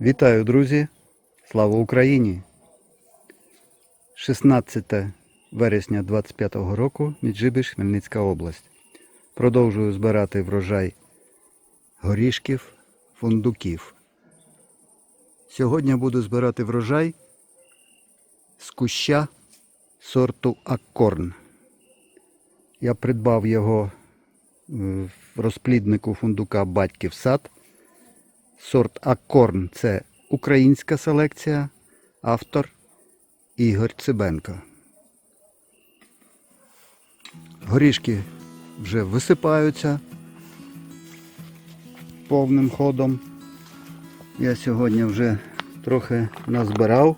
Вітаю, друзі! Слава Україні! 16 вересня 25 року, Міджибіж, Хмельницька область. Продовжую збирати врожай горішків, фундуків. Сьогодні буду збирати врожай з куща сорту Аккорн. Я придбав його е, в розпліднику фундука Батьків сад. Сорт Аккорн це українська селекція, автор Ігор Цибенко. Горішки вже висипаються повним ходом. Я сьогодні вже трохи назбирав.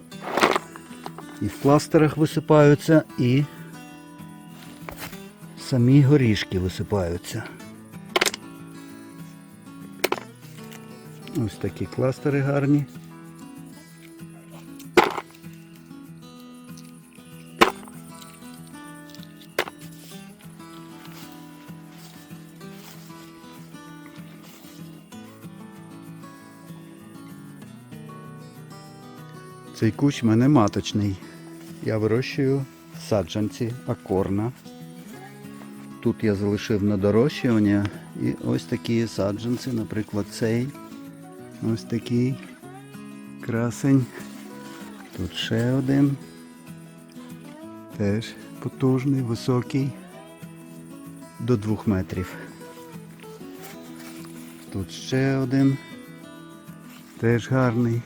І в кластерах висипаються, і самі горішки висипаються. Ось такі кластери гарні. Цей кущ в мене маточний. Я вирощую саджанці акорна. Тут я залишив на дорощування і ось такі саджанці, наприклад, цей. Ось такий красень. Тут ще один. Теж потужний, високий. До двох метрів. Тут ще один. Теж гарний.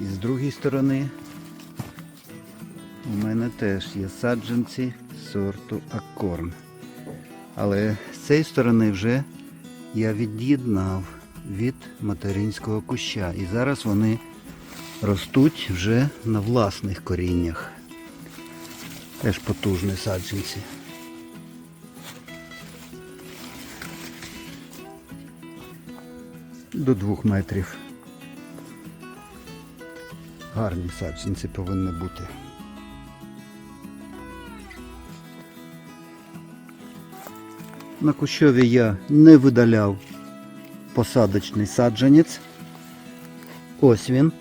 І з другої сторони у мене теж є саджанці сорту Аккорн. Але з цієї сторони вже я від'єднав від материнського куща. І зараз вони ростуть вже на власних коріннях. Теж потужні саджанці. До двох метрів. Гарні саджанці повинні бути. На кущові я не видаляв посадочний саджанець. Ось він.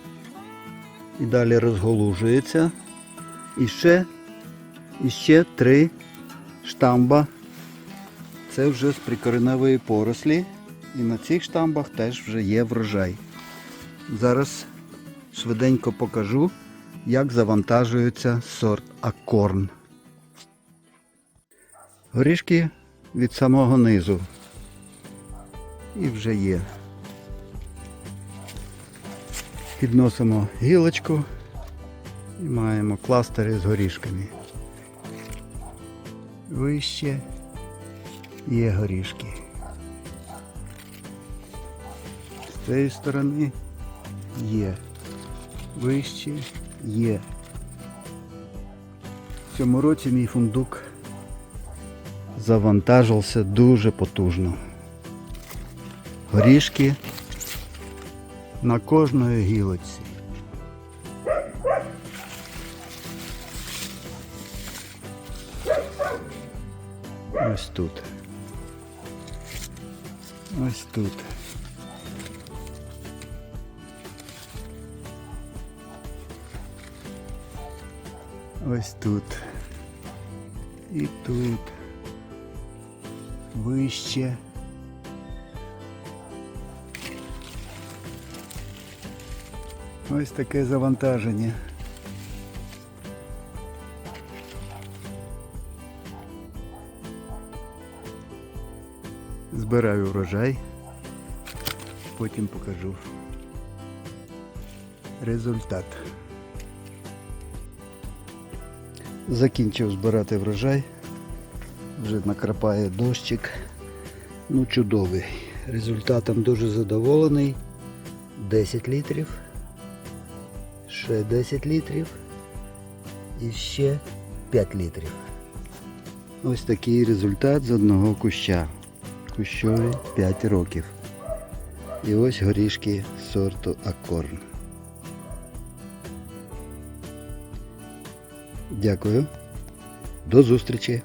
І далі розголужується. І ще, і ще три штамба. Це вже з прикореневої порослі. І на цих штамбах теж вже є врожай. Зараз швиденько покажу, як завантажується сорт Акорн. Горішки від самого низу. І вже є. Підносимо гілочку і маємо кластери з горішками. Вище є горішки. З цієї сторони є. Вище є. В цьому році мій фундук завантажився дуже потужно. Горішки на кожної гілочці. Ось тут. Ось тут. Ось тут. І тут. Вище. Ось таке завантаження. Збираю врожай, потім покажу результат. Закінчив збирати врожай. Вже накрапає дощик. Ну, чудовий. Результатом дуже задоволений. 10 літрів. Ще 10 літрів. І ще 5 літрів. Ось такий результат з одного куща. Кущові 5 років. І ось горішки сорту Аккорн. Дякую. До зустрічі!